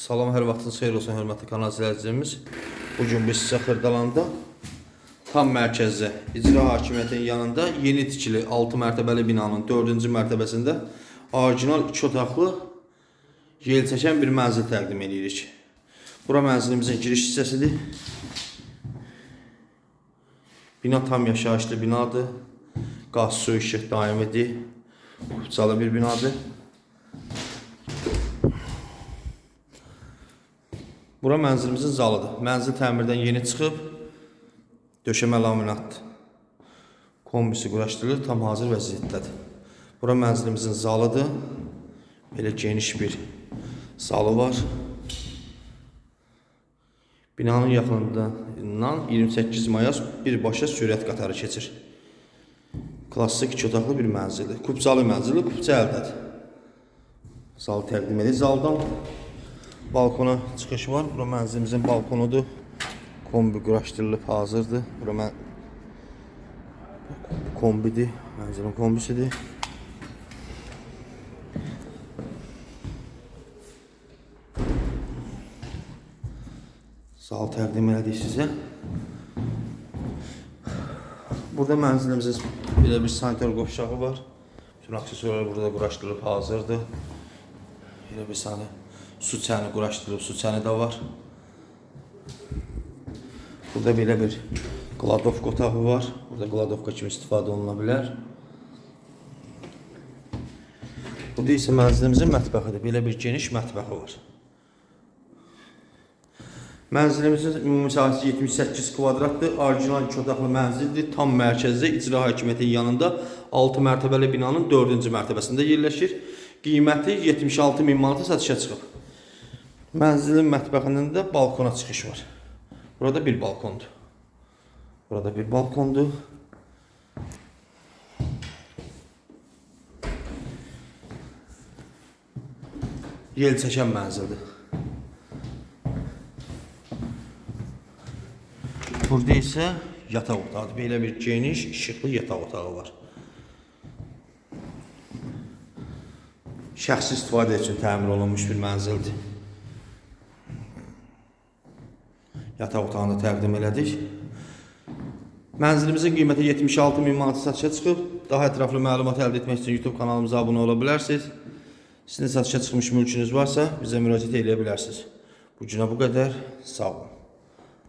Salam, hər vaxtınız xeyir olsun, hörmətli kanal izləyicilərimiz. Bu gün biz sizə Xırdalanda tam mərkəzdə icra hakimiyyətinin yanında yeni tikili 6 mərtəbəli binanın 4-cü mərtəbəsində orijinal 2 otaqlı yel çəkən bir mənzil təqdim edirik. Bura mənzilimizin giriş hissəsidir. Bina tam yaşayışlı binadır. Qaz, su, işıq daimidir. Kupçalı bir binadır. Bura mənzilimizin zalıdır. Mənzil təmirdən yeni çıxıb, döşəmə laminatdır. Kombisi quraşdırılır, tam hazır vəziyyətdədir. Bura mənzilimizin zalıdır. Belə geniş bir zalı var. Binanın yaxınlığından 28 mayas birbaşa sürət qatarı keçir. Klassik iki otaqlı bir mənzildir. Kupçalı mənzildir, kupça əldədir. Zal təqdim edir. Zaldan balkona çıxış var. Bura mənzilimizin balkonudur. Kombi quraşdırılıb hazırdır. Bura mən kombidir. Mənzilin kombisidir. Zal təqdim elədik sizə. Burada mənzilimizin belə bir sanitar qovşağı var. Bütün aksesuarlar burada quraşdırılıb hazırdır. Belə bir saniyə su çəni quraşdırılıb, su çəni də var. Burada belə bir qladovka otağı var. Burada qladovka kimi istifadə oluna bilər. Burada isə mənzilimizin mətbəxidir. Belə bir geniş mətbəxi var. Mənzilimizin ümumi sahəsi 78 kvadratdır. Orijinal iki otaqlı mənzildir. Tam mərkəzdə icra hakimiyyətinin yanında 6 mərtəbəli binanın 4-cü mərtəbəsində yerləşir. Qiyməti 76 min manata satışa çıxıb. Mənzilin mətbəxinin də balkona çıxış var. Burada bir balkondur. Burada bir balkondur. Yel çəkən mənzildir. Burada isə yataq otağıdır. Belə bir geniş, işıqlı yataq otağı var. Şəxsi istifadə üçün təmir olunmuş bir mənzildir. Yataq otağını təqdim elədik. Mənzilimizin qiyməti 76 min manat satışa çıxıb. Daha ətraflı məlumat əldə etmək üçün YouTube kanalımıza abunə ola bilərsiniz. Sizin satışa çıxmış mülkünüz varsa bizə müraciət edə bilərsiniz. Bu günə bu qədər. Sağ olun.